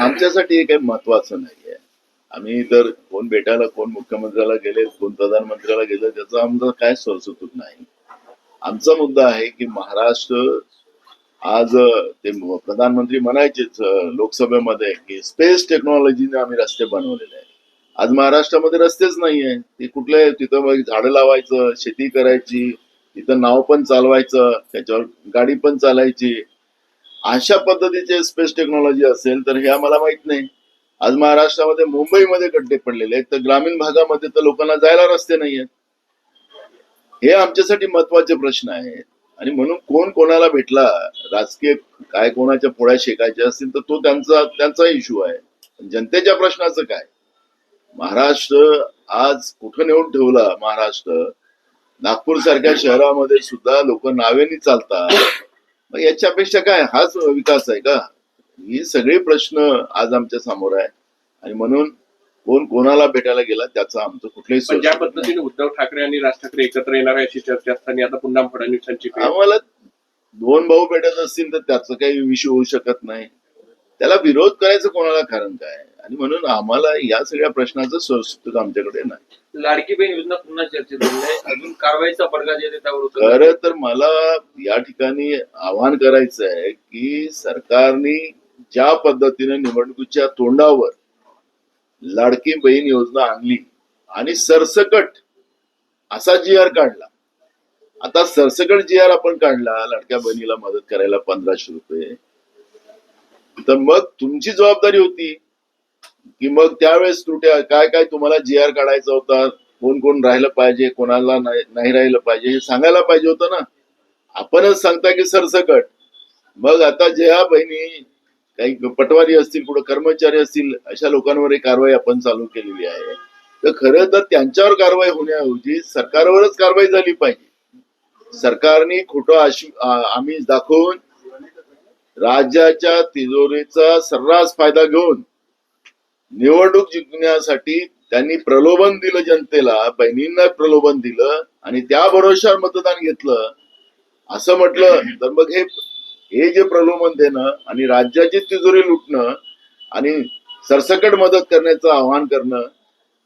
आमच्यासाठी हे काही महत्वाचं नाहीये. आम्ही तर कोण भेटायला कोण मुख्यमंत्र्याला गेले कोण प्रधानमंत्र्याला गेले त्याचा आमचा काय सरसुतूक नाही. आमचा मुद्दा आहे की महाराष्ट्र आज ते प्रधानमंत्री म्हणायचेच लोकसभेमध्ये की स्पेस टेक्नॉलॉजीने आम्ही रस्ते बनवलेले आहे आज महाराष्ट्रामध्ये रस्तेच नाहीये. ते कुठले तिथं झाडं लावायचं शेती करायची तिथं नाव पण चालवायचं त्याच्यावर गाडी पण चालायची. अशा पद्धतीचे स्पेस टेक्नॉलॉजी असेल तर हे आम्हाला माहीत नाही. आज महाराष्ट्रामध्ये मुंबईमध्ये खड्डे पडलेले आहेत तर ग्रामीण भागामध्ये तर लोकांना जायला रस्ते नाही आहेत. हे आमच्यासाठी महत्त्वाचे प्रश्न आहेत. आणि म्हणून कोण कोणाला भेटला राजकीय काय कोणाच्या पोळ्या शेकायच्या असतील तर तो त्यांचा त्यांचा इश्यू आहे. जनतेच्या प्रश्नाचं काय? महाराष्ट्र आज कुठं नेऊन ठेवला महाराष्ट्र? नागपूर सारख्या शहरामध्ये सुद्धा लोक नावेनी चालतात. मग याच्यापेक्षा काय? हाच विकास आहे का? ही सगळे प्रश्न आज आमच्यासमोर आहे आणि म्हणून कोण कोणाला भेटायला गेला त्याचा आमचं कुठलंही पण ज्या. पद्धतीने उद्धव ठाकरे आणि राज ठाकरे एकत्र येणार आहे अशी चर्चा असताना आता पुन्हा फडणवीसांची. आम्हाला दोन भाऊ भेटत असतील तर त्याचं काही विषय होऊ शकत नाही. त्याला विरोध करायचं कोणाला कारण काय? आणि म्हणून आम्हाला या सगळ्या प्रश्नाचं सोर्स आमच्याकडे नाही. लाडकी बहीण योजना पुन्हा चर्चेत आहे. अजून कारवाईचा पडगा जे त्यावर खरं तर मला या ठिकाणी आवाहन करायचं आहे की सरकारने ज्या पद्धतीने निवडणुकीच्या तोंडावर लाडकी बहीण योजना आणली आणि सरसकट असा जी आर काढला. आता सरसकट जी आर आपण काढला लाडक्या बहिणीला मदत करायला पंधराशे रुपये. तर मग तुमची जबाबदारी होती. की मग त्यावेळेस त्रुट्या काय काय तुम्हाला जी आर काढायचा होता? कोण कोण राहिलं पाहिजे? कोणाला नाही नाही राहिलं पाहिजे? हे सांगायला पाहिजे होतं ना. आपणच सांगता की सरसकट. मग आता ज्या बहिणी काही पटवारी असतील कुठं कर्मचारी असतील अशा लोकांवर ही कारवाई आपण चालू केलेली आहे. तर खरं तर त्यांच्यावर कारवाई होण्याऐवजी सरकारवरच कारवाई झाली पाहिजे. सरकारने खोटं आशि आमिष दाखवून राज्याच्या तिजोरीचा सर्रास फायदा घेऊन निवडणूक जिंकण्यासाठी त्यांनी प्रलोभन दिलं जनतेला बहिणींना प्रलोभन दिलं आणि त्या भरोश्यावर मतदान घेतलं. असं म्हटलं तर मग हे हे जे प्रलोभन देणं आणि राज्याची तिजोरी लुटणं आणि सरसकट मदत करण्याचं आवाहन करणं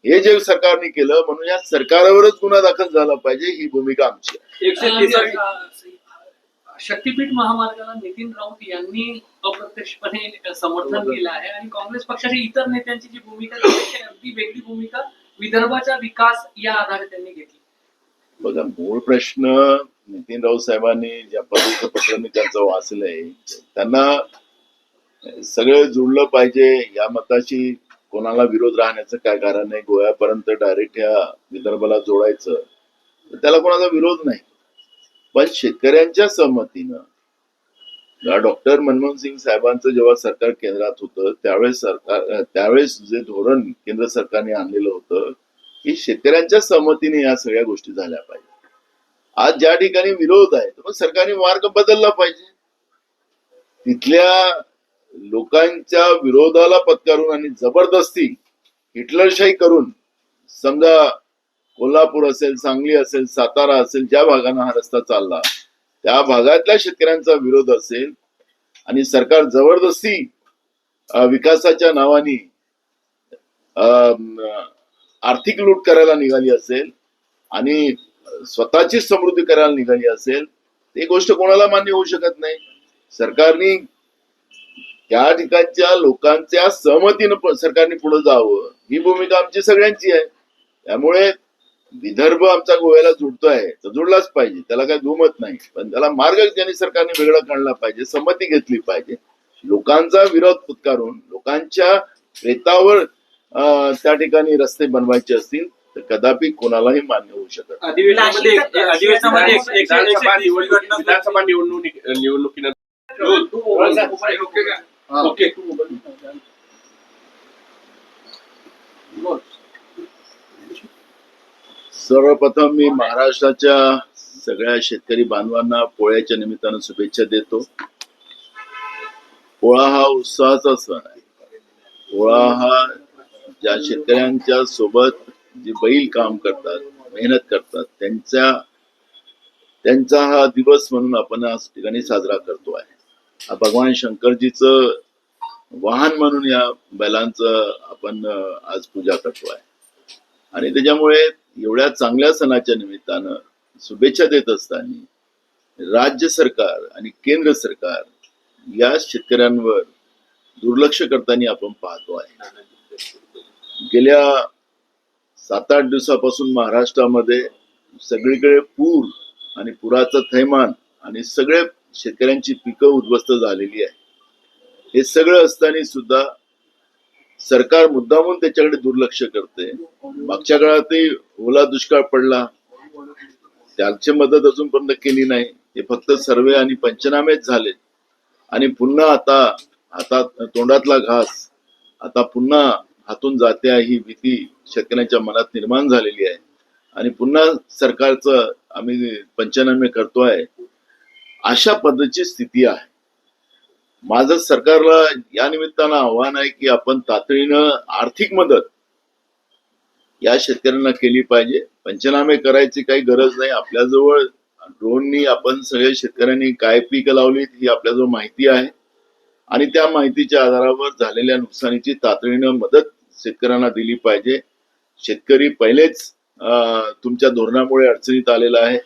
हे जे सरकारने केलं म्हणून या सरकारवरच गुन्हा दाखल झाला पाहिजे ही भूमिका आमची आहे. एकशे तीस शक्तीपीठ महामार्गाला नितीन राऊत यांनी अप्रत्यक्षपणे समर्थन केलं आहे. आणि काँग्रेस पक्षाच्या इतर नेत्यांची जी भूमिका अगदी वेगळी भूमिका विदर्भाचा विकास या आधारे त्यांनी घेतली. बघा मूळ प्रश्न नितीन राऊत साहेबांनी ज्या पद्धतीचं पत्र मी त्यांचं वाचलंय त्यांना सगळं जुळलं पाहिजे या मताशी कोणाला विरोध राहण्याचं काय कारण नाही गोव्यापर्यंत डायरेक्ट ह्या विदर्भाला जोडायचं त्याला कोणाचा विरोध नाही. पण शेतकऱ्यांच्या सहमतीनं डॉक्टर मनमोहन सिंग साहेबांचं जेव्हा सरकार केंद्रात होतं त्यावेळेस सरकार त्यावेळेस जे धोरण केंद्र सरकारने आणलेलं होतं की शेतकऱ्यांच्या सहमतीने या सगळ्या गोष्टी झाल्या पाहिजे. आज ज्या ठिकाणी विरोध आहे मग सरकारने मार्ग बदलला पाहिजे. तिथल्या लोकांच्या विरोधाला पत्करून आणि जबरदस्ती हिटलरशाही करून समजा कोल्हापूर असेल सांगली असेल सातारा असेल ज्या भागानं हा रस्ता चालला त्या भागातल्या शेतकऱ्यांचा विरोध असेल आणि सरकार जबरदस्ती विकासाच्या नावाने अं, आर्थिक लूट करायला निघाली असेल आणि स्वतःची समृद्धी करायला निघाली असेल ते गोष्ट कोणाला मान्य होऊ शकत नाही. सरकारने त्या ठिकाणच्या लोकांच्या सहमतीनं सरकारने पुढे जावं. ही भूमिका आमची सगळ्यांची आहे. त्यामुळे विदर्भ आमचा गोव्याला जुडतोय तर जुडलाच पाहिजे त्याला काही दुमत नाही पण त्याला मार्ग त्यांनी सरकारने वेगळा काढला पाहिजे संमती घेतली पाहिजे लोकांचा विरोध पत्कारून लोकांच्या प्रेतावर अं, त्या ठिकाणी रस्ते बनवायचे असतील तर कदापि कोणालाही मान्य होऊ शकत नाही. अधिवेशनामध्ये निवडणूक विधानसभा निवडणूक निवडणुकीनंतर सर्वप्रथम मी महाराष्ट्राच्या सगळ्या शेतकरी बांधवांना पोळ्याच्या निमित्तानं शुभेच्छा देतो. पोळा हा उत्साहाचा सण आहे. पोळा हा ज्या शेतकऱ्यांच्या सोबत जे बैल काम करतात मेहनत करतात त्यांच्या त्यांचा हा दिवस म्हणून आपण आज ठिकाणी साजरा करतो आहे. हा भगवान शंकरजीचं वाहन म्हणून या बैलांचं आपण आज पूजा करतोय आणि त्याच्यामुळे एवढ्या चांगल्या सणाच्या निमित्तानं शुभेच्छा देत असताना राज्य सरकार आणि केंद्र सरकार या शेतकऱ्यांवर दुर्लक्ष करताना आपण पाहतो आहे. गेल्या सात आठ दिवसापासून महाराष्ट्रामध्ये सगळीकडे पूर आणि पुराचं थैमान आणि सगळे शेतकऱ्यांची पिकं उद्ध्वस्त झालेली आहे. हे सगळं असताना सुद्धा सरकार मुद्दामून त्याच्याकडे दुर्लक्ष करते. मागच्या काळातही ओला दुष्काळ पडला. त्याची मदत अजूनपर्यंत केली नाही. हे फक्त सर्वे आणि पंचनामेच झाले. आणि पुन्हा आता हातात तोंडातला घास आता पुन्हा हातून जाते आहे ही भीती शेतकऱ्यांच्या मनात निर्माण झालेली आहे. आणि पुन्हा सरकारचं आम्ही पंचनामे करतोय. अशा पद्धतीची स्थिती आहे. माझं सरकारला या निमित्तानं आव्हान आहे की आपण तातडीनं आर्थिक मदत या शेतकऱ्यांना केली पाहिजे. पंचनामे करायची काही गरज नाही. आपल्याजवळ ड्रोननी आपण सगळ्या शेतकऱ्यांनी काय पीक लावली ही आपल्याजवळ माहिती आहे. आणि त्या माहितीच्या आधारावर झालेल्या नुकसानीची तातडीनं मदत शेतकऱ्यांना दिली पाहिजे. शेतकरी पहिलेच अं, तुमच्या धोरणामुळे अडचणीत आलेला आहे.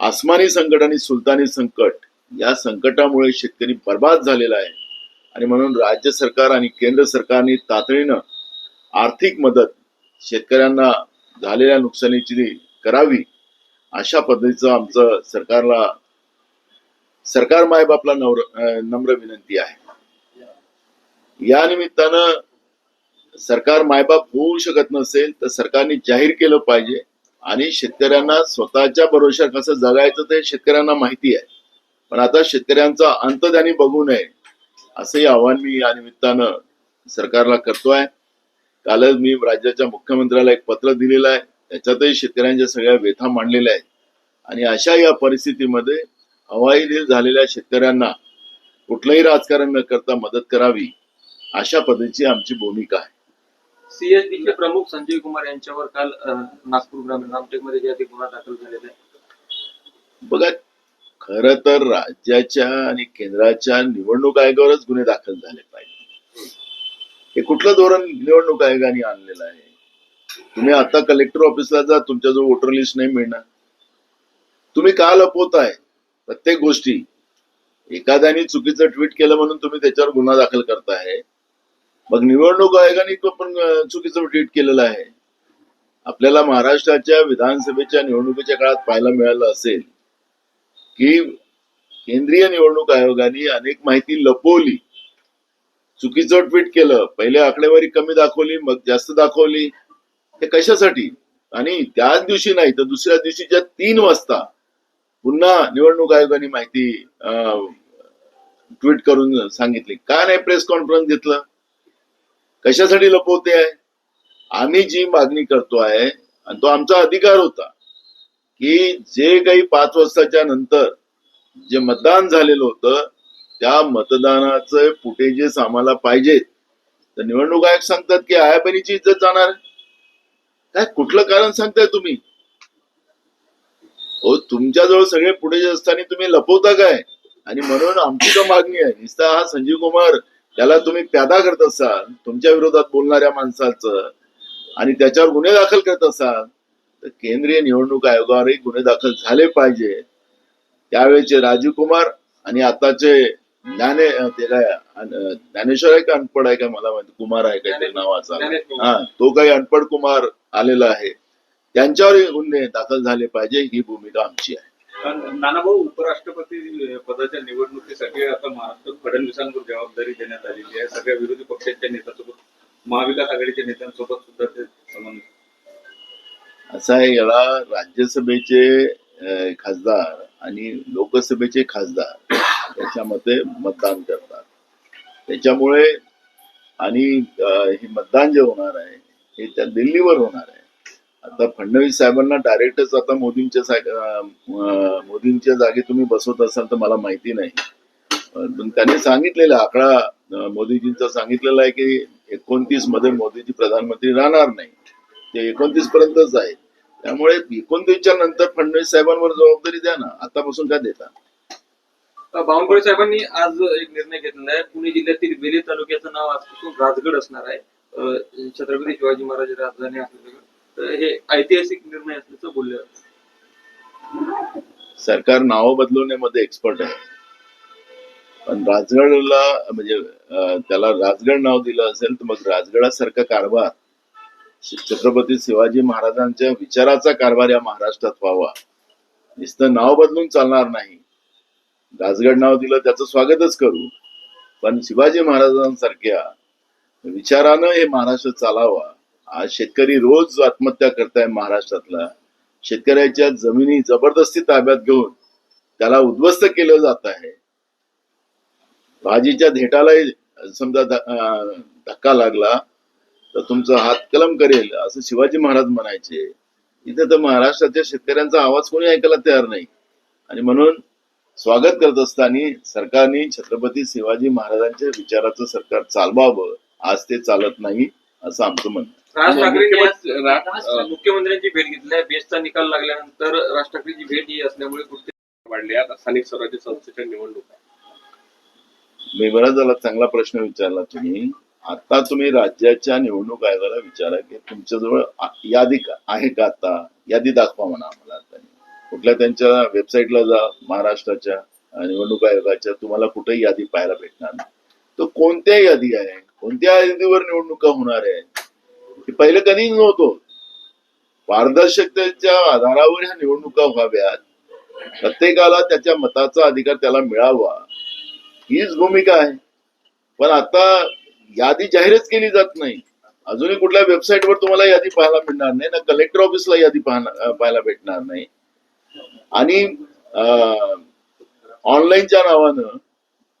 आसमानी संकट आणि सुलतानी संकट या संकटामुळे शेतकरी बर्बाद झालेला आहे. आणि म्हणून राज्य सरकार आणि केंद्र सरकारने तातडीनं आर्थिक मदत शेतकऱ्यांना झालेल्या नुकसानीची करावी अशा पद्धतीचं आमचं सरकारला सरकार मायबापला नवर नम्र विनंती आहे. या निमित्तानं सरकार मायबाप होऊ शकत नसेल तर सरकारने जाहीर केलं पाहिजे. आणि शेतकऱ्यांना स्वतःच्या भरोशा कसं जगायचं ते शेतकऱ्यांना माहिती आहे. पण आता शेतकऱ्यांचा अंत त्यांनी बघू नये असंही आव्हान मी या निमित्तानं सरकारला करतोय. कालच मी राज्याच्या मुख्यमंत्र्याला एक पत्र दिलेलं आहे. त्याच्यातही शेतकऱ्यांच्या सगळ्या व्यथा मांडलेल्या आहेत. आणि अशा या परिस्थितीमध्ये हवाईदिल झालेल्या शेतकऱ्यांना कुठलंही राजकारण न करता मदत करावी अशा पद्धतीची आमची भूमिका आहे. सीएसडीचे प्रमुख संजय कुमार यांच्यावर काल नागपूर ग्रामीण आहे ते गुन्हा दाखल झालेला आहे. बघा खर तर राज्याच्या आणि केंद्राच्या निवडणूक आयोगावरच गुन्हे दाखल झाले पाहिजे. हे कुठलं धोरण निवडणूक आयोगाने आणलेलं आहे? तुम्ही आता कलेक्टर ऑफिसला जा तुमच्याजवळ वोटर लिस्ट नाही मिळणार. तुम्ही का लपवताय? प्रत्येक गोष्टी. एखाद्याने चुकीचं ट्विट केलं म्हणून तुम्ही त्याच्यावर गुन्हा दाखल करताय. मग निवडणूक आयोगाने पण चुकीचं ट्विट केलेलं आहे. आपल्याला महाराष्ट्राच्या विधानसभेच्या निवडणुकीच्या काळात पाहायला मिळालं असेल की केंद्रीय निवडणूक आयोगाने अनेक माहिती लपवली. चुकीचं ट्विट केलं पहिले आकडेवारी कमी दाखवली मग जास्त दाखवली. हे कशासाठी? आणि त्याच दिवशी नाही तर दुसऱ्या दिवशी ज्या तीन वाजता पुन्हा निवडणूक आयोगाने माहिती ट्विट करून सांगितली. का नाही प्रेस कॉन्फरन्स घेतलं? कशासाठी लपवते आहे? आम्ही जी मागणी करतो आहे आणि तो आमचा अधिकार होता. की जे काही पाच वाजताच्या नंतर जे मतदान झालेलं होतं त्या मतदानाचे फुटेजेस आम्हाला पाहिजेत. तर निवडणूक आयोग सांगतात की आयाबनीची इज्जत जाणार काय कुठलं कारण सांगताय तुम्ही? हो तुमच्याजवळ सगळे पुढे असताना तुम्ही लपवता काय? आणि म्हणून आमची तर मागणी आहे. निस्ता हा संजीव कुमार त्याला तुम्ही प्यादा करत असाल तुमच्या विरोधात बोलणाऱ्या माणसाचं आणि त्याच्यावर गुन्हे दाखल करत असाल तर केंद्रीय निवडणूक आयोगावरही गुन्हे दाखल झाले पाहिजे. त्यावेळेचे राजीव कुमार आणि आताचे ज्ञाने ते काय ज्ञानेश्वर आहे का अनपड आहे का मला माहिती कुमार आहे का ते नावाचा. हा तो काही अनपड कुमार आलेला आहे. त्यांच्यावरही गुन्हे दाखल झाले पाहिजे ही भूमिका आमची आहे. नानाभाऊ उपराष्ट्रपती पदाच्या निवडणुकीसाठी आता महाराष्ट्रात फडणवीसांवर जबाबदारी देण्यात आलेली आहे. सगळ्या विरोधी पक्षांच्या नेत्यांसोबत महाविकास आघाडीच्या नेत्यांसोबत सुद्धा ते समन्वय असा आहे याला राज्यसभेचे खासदार आणि लोकसभेचे खासदार त्याच्यामध्ये मतदान करतात. त्याच्यामुळे आणि हे मतदान जे होणार आहे हे त्या दिल्लीवर होणार आहे. आता फडणवीस साहेबांना डायरेक्टच आता मोदींच्या मोदींच्या जागी तुम्ही बसवत असाल तर मला माहिती नाही. पण त्यांनी सांगितलेला आकडा मोदीजींचा सांगितलेला आहे की एकोणतीसमध्ये मोदीजी प्रधानमंत्री राहणार नाही. ते एकोणतीस पर्यंतच आहे. त्यामुळे एकोणतीसच्या नंतर फडणवीस साहेबांवर जबाबदारी द्या ना आतापासून काय देता? बावनकुळे साहेबांनी आज एक निर्णय घेतलेला आहे. पुणे जिल्ह्यातील वेली तालुक्याचं नाव आजपासून राजगड असणार आहे. छत्रपती शिवाजी महाराज राजधानी असल्याचं तर हे ऐतिहासिक निर्णय असल्याचं बोलले. सरकार नावं बदलवण्यामध्ये एक्सपर्ट आहे. पण राजगडला म्हणजे त्याला राजगड नाव दिलं असेल तर मग राजगडासारखा कारभार छत्रपती शिवाजी महाराजांच्या विचाराचा कारभार या महाराष्ट्रात व्हावा. नुसतं नाव बदलून चालणार नाही. राजगड नाव दिलं त्याचं स्वागतच करू. पण शिवाजी महाराजांसारख्या विचारानं हे महाराष्ट्र चालावा. आज शेतकरी रोज आत्महत्या करताय महाराष्ट्रातला. शेतकऱ्याच्या जमिनी जबरदस्ती ताब्यात घेऊन त्याला उद्ध्वस्त केलं जात आहे. भाजीच्या धेटालाही समजा धक्का लागला. तर तुमचा हात कलम करेल असं शिवाजी महाराज म्हणायचे. इथे तर महाराष्ट्राच्या शेतकऱ्यांचा आवाज कोणी ऐकायला तयार नाही. आणि म्हणून स्वागत करत असताना सरकारने छत्रपती शिवाजी महाराजांच्या विचाराचं सरकार चालवावं. आज ते चालत नाही असं आमचं म्हणणं. राज ठाकरेंनी आज रा- अं, मुख्यमंत्र्यांची भेट घेतली आहे. बेस्टचा निकाल लागल्यानंतर राज ठाकरेंची भेट ही असल्यामुळे कुठे वाढले आता स्थानिक स्वराज्य संस्थेच्या निवडणुका मी बराच झाला चांगला प्रश्न विचारला तुम्ही. आता तुम्ही राज्याच्या निवडणूक आयोगाला विचारा की तुमच्याजवळ यादी आहे का आता? यादी दाखवा म्हणा आम्हाला आता. कुठल्या त्यांच्या वेबसाईटला जा महाराष्ट्राच्या निवडणूक आयोगाच्या तुम्हाला कुठेही यादी पाहायला भेटणार नाही. तो कोणत्या यादी आहे? कोणत्या यादीवर निवडणुका होणार आहे? हे पहिले कधीच नव्हतो. पारदर्शकतेच्या आधारावर ह्या निवडणुका व्हाव्यात. प्रत्येकाला त्याच्या मताचा अधिकार त्याला मिळावा. हीच भूमिका आहे. पण आता यादी जाहीरच केली जात नाही. अजूनही कुठल्या वेबसाईटवर तुम्हाला यादी पाहायला मिळणार नाही ना कलेक्टर ऑफिसला यादी पाहायला भेटणार नाही. आणि ऑनलाईनच्या नावानं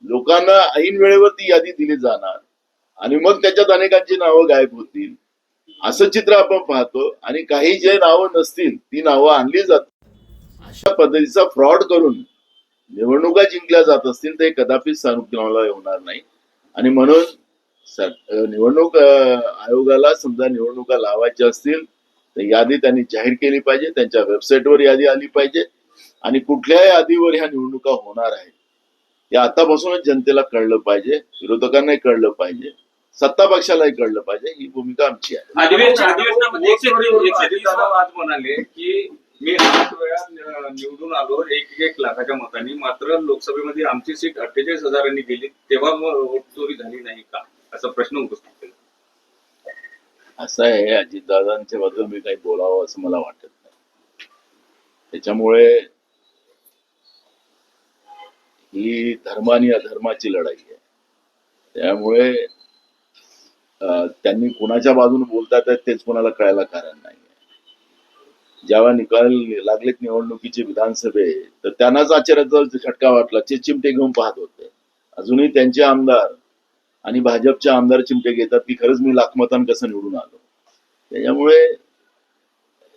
लोकांना ऐन वेळेवर ती यादी दिली जाणार. आणि मग त्याच्यात अनेकांची नावं गायब होतील. असं चित्र आपण पाहतो आणि काही जे नावं नसतील ती नावं आणली जातात अशा पद्धतीचा फ्रॉड करून निवडणुका जिंकल्या जात असतील तर कदापि कदापिच सानुकूलाला होणार नाही. आणि म्हणून निवडणूक आयोगाला समजा निवडणुका लावायच्या असतील तर यादी त्यांनी जाहीर केली पाहिजे त्यांच्या वेबसाईटवर यादी आली पाहिजे आणि कुठल्या यादीवर ह्या निवडणुका होणार आहेत. हे आतापासूनच जनतेला कळलं पाहिजे विरोधकांनाही कळलं पाहिजे सत्ता पक्षालाही कळलं पाहिजे ही भूमिका आमची आहे. की मी आठ वेळा निवडून आलो एक एक लाखाच्या मतांनी मात्र लोकसभेमध्ये आमची सीट अठ्ठेचाळीस हजारांनी गेली तेव्हा चोरी झाली नाही का? असा प्रश्न उपस्थित केला. असं आहे अजितदादांच्या बद्दल मी काही बोलावं असं मला वाटत नाही. त्याच्यामुळे ही धर्म आणि अधर्माची लढाई आहे. त्यामुळे त्यांनी कुणाच्या बाजूने बोलतात तेच कोणाला कळायला कारण नाही जेव्हा निकाल लागलेत निवडणुकीचे विधानसभे तर त्यांनाच आचार्याचा झटका वाटला. ते चिमटे घेऊन पाहत होते. अजूनही त्यांचे आमदार आणि भाजपच्या आमदार चिमटे घेतात की खरंच मी लाखमतान कसं निवडून आलो. त्याच्यामुळे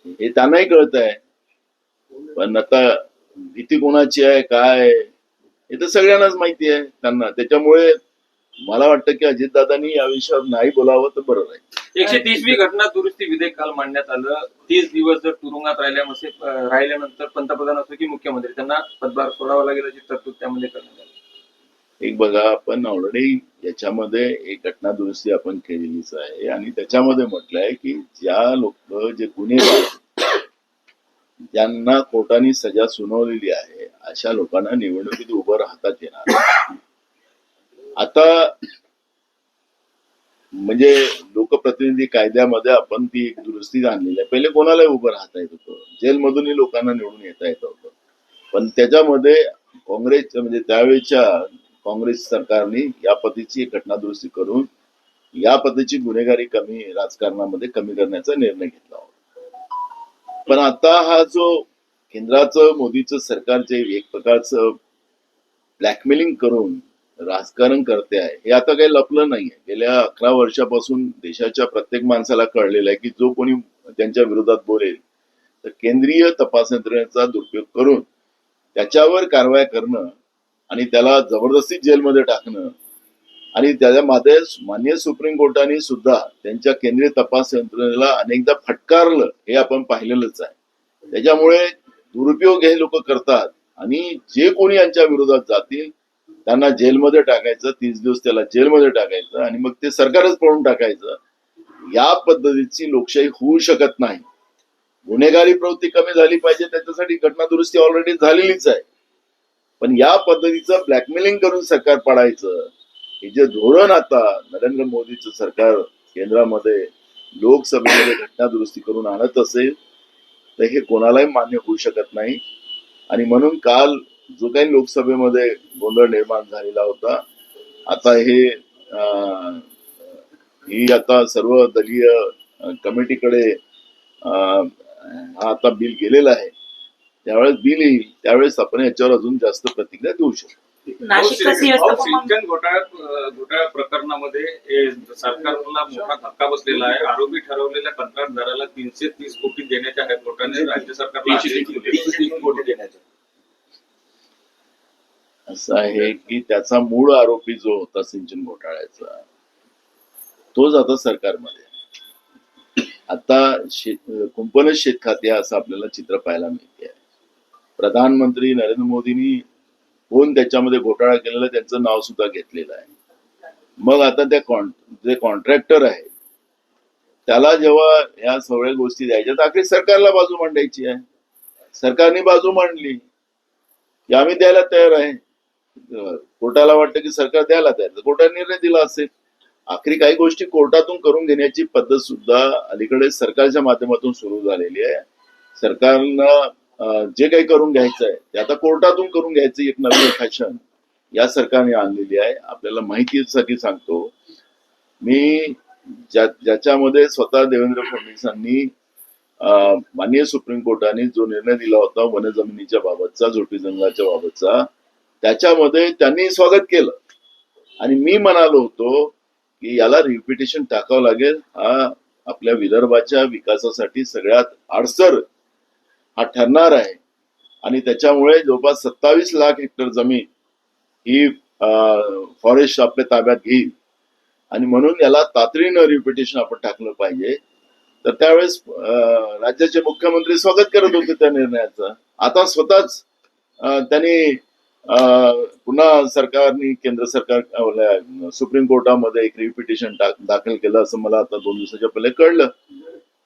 हे त्यांनाही कळत आहे. पण आता भीती कोणाची आहे काय हे तर सगळ्यांनाच माहिती आहे त्यांना. त्याच्यामुळे मला वाटतं की अजितदादांनी या विषयावर नाही बोलावं तर बरं राहील. एकशे तीसवी घटना दुरुस्ती विधेयक काल मांडण्यात आलं. तीस दिवस जर तुरुंगात राहिल्यामध्ये राहिल्यानंतर पंतप्रधान असो की मुख्यमंत्री त्यांना पदभार सोडावा लागेल अशी तरतूद त्यामध्ये करण्यात आली. एक बघा आपण ऑलरेडी याच्यामध्ये एक घटना दुरुस्ती आपण केलेलीच आहे. आणि त्याच्यामध्ये म्हटलंय की ज्या लोक जे गुन्हेगार ज्यांना कोर्टाने सजा सुनावलेली आहे अशा लोकांना निवडणुकीत उभं राहतात येणार आता म्हणजे लोकप्रतिनिधी कायद्यामध्ये आपण ती एक दुरुस्ती आणलेली आहे. पहिले कोणालाही उभं राहता येत होतं. जेलमधूनही लोकांना निवडून येता येत होतं. पण त्याच्यामध्ये काँग्रेस म्हणजे त्यावेळेच्या काँग्रेस सरकारने या पद्धतीची घटना दुरुस्ती करून या पद्धतीची गुन्हेगारी कमी राजकारणामध्ये कमी करण्याचा निर्णय घेतला होता. पण आता हा जो केंद्राचं मोदीचं सरकारचे एक प्रकारचं ब्लॅकमेलिंग करून राजकारण करते आहे हे आता काही लपलं नाहीये गेल्या अकरा वर्षापासून देशाच्या प्रत्येक माणसाला कळलेलं आहे की जो कोणी त्यांच्या विरोधात बोलेल तर केंद्रीय तपास यंत्रणेचा दुरुपयोग करून त्याच्यावर कारवाई करणं आणि त्याला जबरदस्ती जेलमध्ये टाकणं. आणि त्याच्यामध्ये मान्य सुप्रीम कोर्टाने सुद्धा त्यांच्या केंद्रीय तपास यंत्रणेला अनेकदा फटकारलं. हे आपण पाहिलेलंच आहे. त्याच्यामुळे दुरुपयोग हे लोक करतात. आणि जे कोणी यांच्या विरोधात जातील त्यांना जेलमध्ये टाकायचं तीस दिवस त्याला जेलमध्ये टाकायचं आणि मग ते सरकारच पळून टाकायचं. या पद्धतीची लोकशाही होऊ शकत नाही. गुन्हेगारी प्रवृत्ती कमी झाली पाहिजे त्याच्यासाठी घटना दुरुस्ती ऑलरेडी झालेलीच आहे. पण या पद्धतीचं ब्लॅकमेलिंग करून सरकार पाडायचं हे जे धोरण आता नरेंद्र मोदीचं सरकार केंद्रामध्ये लोकसभेमध्ये घटना दुरुस्ती करून आणत असेल तर हे कोणालाही मान्य होऊ शकत नाही. आणि म्हणून काल जो काही लोकसभेमध्ये गोंधळ निर्माण झालेला होता आता हे ही आता सर्व दलीय कमिटीकडे अं, हा आता बिल गेलेला आहे. त्यावेळेस बिल येईल. त्यावेळेस आपण याच्यावर अजून जास्त प्रतिक्रिया देऊ शकतो. नाशिकचा सिंचन घोटाळ्या प्रकरणामध्ये हे सरकारला मोठा धक्का बसलेला आहे. आरोपी ठरवलेल्या कंत्राटदाराला तीनशे तीस कोटी देण्याच्या हायकोर्टाने राज्य सरकारला कोटी. असं आहे की त्याचा मूळ आरोपी जो होता सिंचन घोटाळ्याचा तोच आता सरकारमध्ये आहे. आता शेत कुंपणच शेत खाते असं आपल्याला चित्र पाहायला मिळते प्रधानमंत्री नरेंद्र मोदींनी कोण त्याच्यामध्ये घोटाळा केलेला त्यांचं नाव सुद्धा घेतलेलं आहे. मग आता त्या कॉन जे कॉन्ट्रॅक्टर आहे त्याला जेव्हा ह्या सगळ्या गोष्टी द्यायच्या तर आखरी सरकारला बाजू मांडायची आहे. सरकारने बाजू मांडली. की आम्ही द्यायला तयार आहे. कोर्टाला वाटतं की सरकार द्यायला तयार कोर्टाने निर्णय दिला असेल. आखरी काही गोष्टी कोर्टातून करून घेण्याची पद्धत सुद्धा अलीकडे सरकारच्या माध्यमातून सुरू झालेली आहे. सरकारनं जे काही करून घ्यायचं आहे ते आता कोर्टातून करून घ्यायचं एक नवीन फॅशन या सरकारने आणलेली आहे. आपल्याला माहितीसाठी सांगतो. मी ज्या ज्याच्यामध्ये स्वतः देवेंद्र फडणवीसांनी माननीय सुप्रीम कोर्टाने जो निर्णय दिला होता वन जमिनीच्या बाबतचा झोटी जंगलाच्या बाबतचा त्याच्यामध्ये त्यांनी स्वागत केलं. आणि मी म्हणालो होतो की याला रिपिटेशन टाकावं लागेल. हा आपल्या विदर्भाच्या विकासासाठी सगळ्यात आडसर हा ठरणार आहे. आणि त्याच्यामुळे जवळपास सत्तावीस लाख हेक्टर जमीन ही फॉरेस्ट आपल्या ताब्यात घेईल. आणि म्हणून याला तातडीनं रिपिटेशन आपण टाकलं पाहिजे. तर त्यावेळेस राज्याचे मुख्यमंत्री स्वागत करत होते त्या निर्णयाचं. आता स्वतःच त्यांनी पुन्हा सरकारने केंद्र सरकार सुप्रीम कोर्टामध्ये एक रिपिटेशन दाखल केलं असं मला आता दोन दिवसाच्या पहिले कळलं.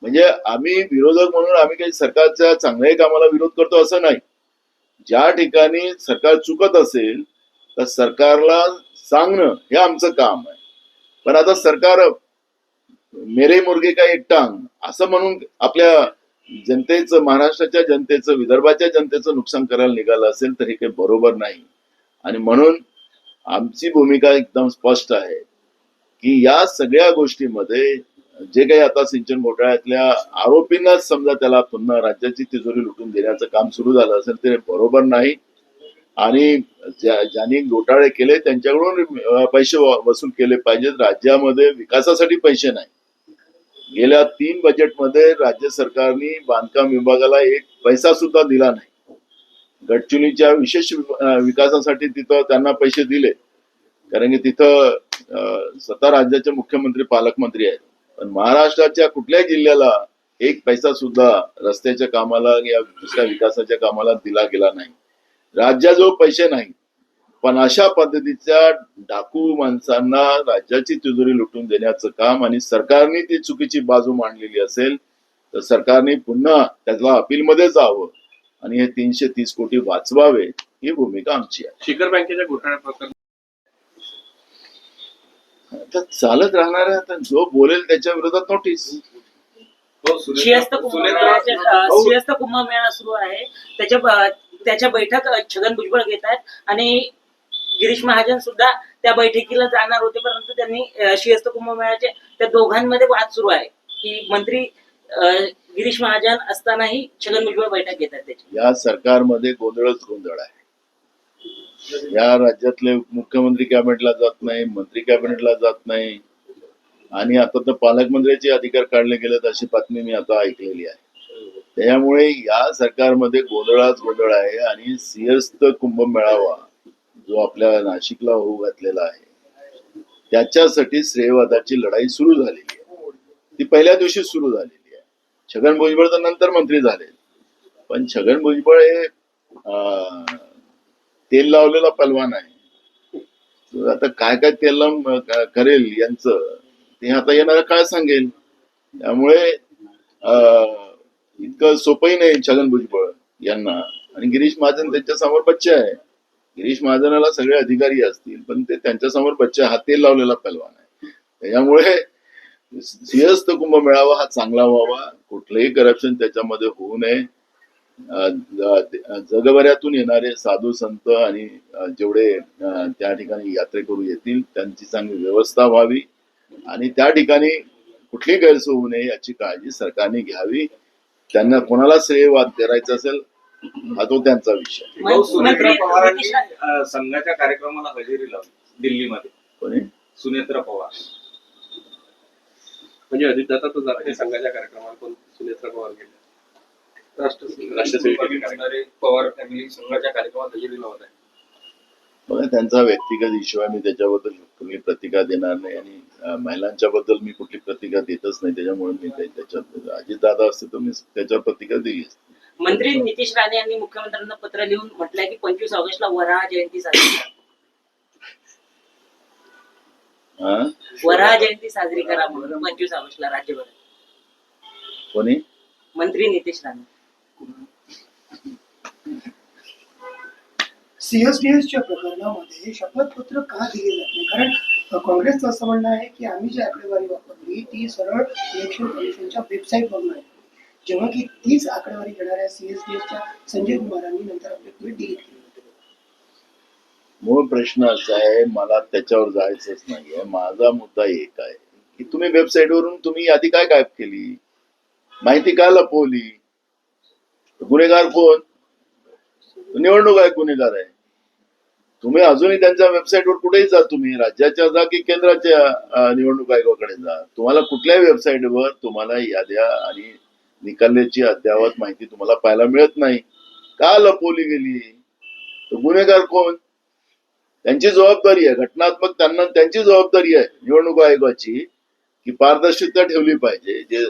म्हणजे आम्ही विरोधक म्हणून आम्ही काही सरकारच्या चांगल्याही कामाला विरोध करतो असं नाही. ज्या ठिकाणी सरकार चुकत असेल तर सरकारला सांगणं हे आमचं काम आहे. पण आता सरकार मेरे मुर्गे का एक टांग असं म्हणून आपल्या जनतेचं महाराष्ट्राच्या जनतेचं विदर्भाच्या जनतेचं नुकसान करायला निघालं असेल तर हे काही बरोबर नाही. आणि म्हणून आमची भूमिका एकदम स्पष्ट आहे की या सगळ्या गोष्टीमध्ये जे काही आता सिंचन घोटाळ्यातल्या आरोपींनाच समजा त्याला पुन्हा राज्याची तिजोरी लुटून देण्याचं काम सुरू झालं असेल ते बरोबर नाही. आणि ज्या ज्यांनी घोटाळे केले त्यांच्याकडून पैसे वसूल केले पाहिजेत. राज्यामध्ये विकासासाठी पैसे नाही. गेल्या तीन बजेटमध्ये राज्य सरकारने बांधकाम विभागाला एक पैसा सुद्धा दिला नाही. गडचुलीच्या विशेष विकासासाठी तिथं त्यांना पैसे दिले. कारण की तिथं स्वतः राज्याचे मुख्यमंत्री पालकमंत्री आहेत. पण महाराष्ट्राच्या कुठल्याही जिल्ह्याला एक पैसा सुद्धा रस्त्याच्या कामाला या दुसऱ्या विकासाच्या कामाला दिला गेला नाही. राज्याजवळ पैसे नाही. पण अशा पद्धतीच्या डाकू माणसांना राज्याची तिजोरी लुटून देण्याचं काम आणि सरकारने ती चुकीची बाजू मांडलेली असेल तर सरकारने पुन्हा त्याला अपीलमध्ये जावं आणि हे तीनशे तीस कोटी वाचवावे ही भूमिका आमची आहे. शिखर बँकेच्या घोटाळ्या आता चालत राहणार आहे आता जो बोलेल त्याच्या विरोधात नोटीस सिंहस्थ कुंभमेळा सुरू आहे. त्याच्या त्याच्या बैठक छगन भुजबळ घेत आहेत आणि गिरीश महाजन सुद्धा त्या बैठकीला जाणार होते परंतु त्यांनी अ, सिंहस्थ कुंभमेळ्याचे त्या दोघांमध्ये वाद सुरू आहे. की मंत्री गिरीश महाजन असतानाही छगन भुजबळ बैठक घेत आहेत त्याची. या सरकारमध्ये गोंधळच गोंधळ आहे. या राज्यातले मुख्यमंत्री कॅबिनेटला जात नाही मंत्री कॅबिनेटला जात नाही. आणि आता तर पालकमंत्र्याचे अधिकार काढले गेलेत अशी बातमी मी आता ऐकलेली आहे. त्यामुळे या सरकारमध्ये गोंधळाच गोंधळ आहे आणि सिंहस्थ कुंभ मेळावा जो आपल्या नाशिकला होऊ घातलेला आहे त्याच्यासाठी श्रेयवादाची लढाई सुरू झालेली आहे. ती पहिल्या दिवशी सुरू झालेली आहे. छगन भुजबळ तर नंतर मंत्री झाले. पण छगन भुजबळ हे तेल लावलेला पलवान आहे आता काय काय तेल लावून करेल यांचं ते आता येणारा काळ सांगेल. त्यामुळे अं, इतकं सोपंही नाही छगन भुजबळ यांना. आणि गिरीश महाजन त्यांच्यासमोर बच्चे आहे. गिरीश महाजनाला सगळे अधिकारी असतील पण ते त्यांच्यासमोर बच्चे हा तेल लावलेला पलवान आहे त्याच्यामुळे सिंहस्थ कुंभमेळावा हा चांगला व्हावा. कुठलंही करप्शन त्याच्यामध्ये होऊ नये. जगभरातून येणारे साधू संत आणि जेवढे त्या ठिकाणी यात्रेकरू येतील त्यांची चांगली व्यवस्था व्हावी आणि त्या ठिकाणी कुठली गैरसोय होऊ नये याची काळजी सरकारने घ्यावी. त्यांना कोणाला श्रेयवाद करायचा असेल हा तो त्यांचा विषय. सुनेत्रा पवारांनी संघाच्या कार्यक्रमाला हजेरी लावली दिल्लीमध्ये. कोणी? सुनेत्रा पवार. म्हणजे अजितदादा तर जाते संघाच्या कार्यक्रमाला पण सुनेत्रा पवार गेले. राष्ट्रसेवी राष्ट्रसेवेचे असणारे पवार फॅमिली संघाच्या कार्यक्रमात हजेरी लावत आहे बघा त्यांचा व्यक्तिगत इश्यू आहे मी त्याच्याबद्दल कुठली प्रतिका देणार नाही आणि महिलांच्या बद्दल मी कुठली प्रतिका देतच नाही त्याच्यामुळे मी काही त्याच्यात अजितदादा असते तर मी त्याच्यावर प्रतिका दिली असती. मंत्री नितीश राणे यांनी मुख्यमंत्र्यांना पत्र लिहून म्हटलंय की पंचवीस ऑगस्टला वराह जयंती साजरी करा. हा? वराह जयंती साजरी करा म्हणून पंचवीस ऑगस्टला राज्यभरात. कोणी? मंत्री नितीश राणे. सीएसडीएसच्या प्रकरणामध्ये शपथपत्र का दिले जात नाही? कारण काँग्रेसचं असं म्हणणं आहे की आम्ही जी आकडेवारी वापरली ती सरळ इलेक्शन कमिशनच्या वेबसाईट वरून आहे. जेव्हा की तीच आकडेवारी घेणाऱ्या सीएसडीएसच्या संजय कुमारांनी नंतर आपले ट्विट डिलीट केले मूळ प्रश्न असा आहे मला त्याच्यावर जायचंच नाहीये. माझा मुद्दा एक आहे की तुम्ही वेबसाईट वरून तुम्ही यादी काय गायब केली? माहिती का लपवली? गुन्हेगार कोण? निवडणूक आहे गुन्हेगार आहे. तुम्ही अजूनही त्यांच्या वेबसाईटवर कुठेही जा तुम्ही. राज्याच्या जा की केंद्राच्या निवडणूक आयोगाकडे जा. तुम्हाला कुठल्याही वेबसाईटवर तुम्हाला याद्या आणि निकालाची अद्ययावत माहिती तुम्हाला पाहायला मिळत नाही. का लपवली गेली? तर गुन्हेगार कोण? त्यांची जबाबदारी आहे. घटनात्मक त्यांना त्यांची जबाबदारी आहे निवडणूक आयोगाची की पारदर्शकता ठेवली पाहिजे. जे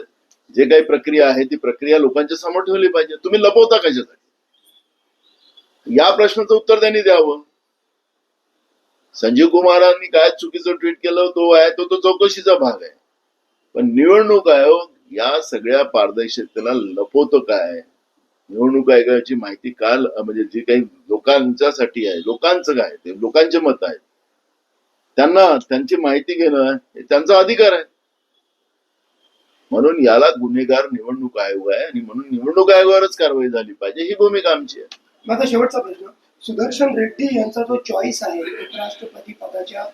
जे काही प्रक्रिया आहे ती प्रक्रिया लोकांच्या समोर ठेवली पाहिजे. तुम्ही लपवता कशासाठी? या प्रश्नाचं उत्तर त्यांनी द्यावं. संजीव कुमारांनी काय चुकीचं ट्विट केलं तो आहे तो तो चौकशीचा भाग आहे. पण निवडणूक आयोग या सगळ्या पारदर्शकतेला लपवतो काय? निवडणूक आयोगाची माहिती काल म्हणजे जी काही लोकांच्यासाठी आहे लोकांचं काय ते लोकांचे मत आहे. त्यांना त्यांची माहिती घेणं त्यांचा अधिकार आहे. म्हणून याला गुन्हेगार निवडणूक आयोग आहे आणि म्हणून निवडणूक आयोगावरच कारवाई झाली पाहिजे. ही भूमिका आमची आहे. माझा शेवटचा प्रश्न. सुदर्शन रेड्डी यांचा जो चॉईस आहे उपराष्ट्रपती पदाच्या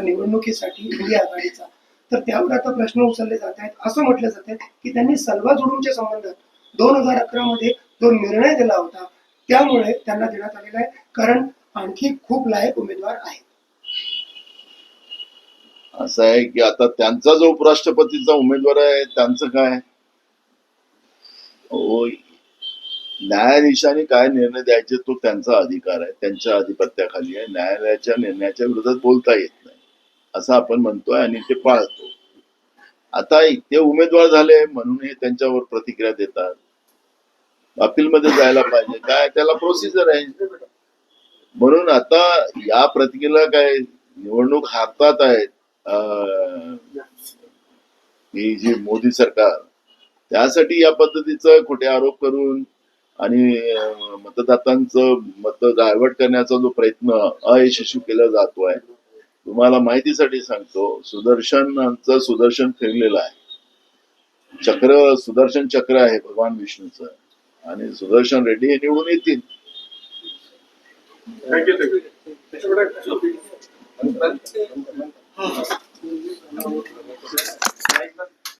निवडणुकीसाठी इंडिया आघाडीचा तर त्यावर आता प्रश्न उचलले जात आहेत. असं म्हटलं जात की त्यांनी सलवा जोडूनच्या संबंधात दोन हजार अकरा मध्ये जो निर्णय दिला होता त्यामुळे त्यांना देण्यात आलेला आहे. कारण आणखी खूप लायक उमेदवार आहेत. असं आहे की आता त्यांचा जो उपराष्ट्रपतीचा उमेदवार आहे त्यांचं काय? हो न्यायाधीशाने काय निर्णय द्यायचे तो त्यांचा अधिकार आहे त्यांच्या आधिपत्याखाली आहे. न्यायालयाच्या निर्णयाच्या विरोधात बोलता येत नाही असं आपण म्हणतोय आणि ते पाळतो. आता ते उमेदवार झाले म्हणून हे त्यांच्यावर प्रतिक्रिया देतात. अपीलमध्ये जायला पाहिजे. काय? त्याला प्रोसिजर आहे. म्हणून आता या प्रतिक्रियेला काय निवडणूक हातात आहेत. ही जी मोदी सरकार त्यासाठी या पद्धतीचं खोटे आरोप करून आणि अं, मतदातांचं मत डायव्हर्ट करण्याचा जो प्रयत्न अयशस्वी केला जातोय तुम्हाला माहितीसाठी सांगतो सुदर्शनचं सुदर्शन फिरलेलं आहे. चक्र सुदर्शन चक्र आहे भगवान विष्णूचं आणि सुदर्शन रेड्डी हे निवडून येतील. Thank you thank you 最高。